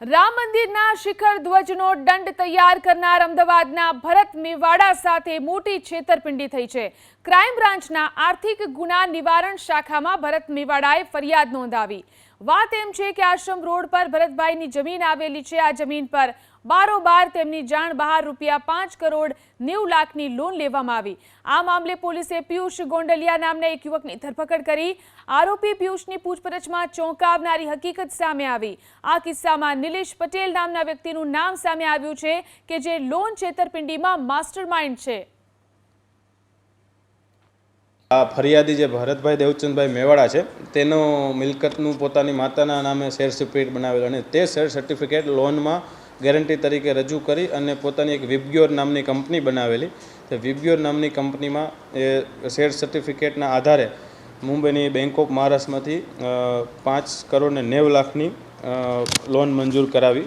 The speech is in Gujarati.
રામ મંદિરના શિખર ધ્વજનો દંડ તૈયાર કરનાર અમદાવાદના ભરત મેવાડા સાથે મોટી છેતરપિંડી થઈ છે. ક્રાઇમ બ્રાન્ચના આર્થિક ગુના નિવારણ શાખામાં ભરત મેવાડાએ ફરિયાદ નોંધાવી. વાત એમ છે કે આશ્રમ રોડ પર ભરતભાઈની જમીન આવેલી છે. આ જમીન પર બારોબાર તેમની જાણ બહાર રૂપિયા પાંચ કરોડ નેવું લાખની લોન લેવામાં આવી. આ મામલે પોલીસે પિયુષ ગોંડલિયા નામના એક યુવકની ધરપકડ કરી. આરોપી પિયુષની પૂછપરછમાં ચોંકાવનારી હકીકત સામે આવી. આ કિસ્સામાં નિલેશ પટેલ નામના વ્યક્તિનું નામ સામે આવ્યું છે કે જે લોન છેતરપિંડીમાં માસ્ટરમાઇન્ડ છે. આ ફરિયાદી જે ભરતભાઈ દેવચંદભાઈ મેવાડા છે, તેનો મિલકતનું પોતાની માતાના નામે શેર સર્ટિફિકેટ બનાવેલું અને તે શેર સર્ટિફિકેટ લોનમાં ગેરંટી તરીકે રજૂ કરી અને પોતાની એક વિબગ્યોર નામની કંપની બનાવેલી. તે વિબગ્યોર નામની કંપનીમાં એ શેર સર્ટિફિકેટના આધારે મુંબઈની બેંક ઓફ મહારાષ્ટ્રમાંથી પાંચ કરોડ ને નેવ લાખની લોન મંજૂર કરાવી.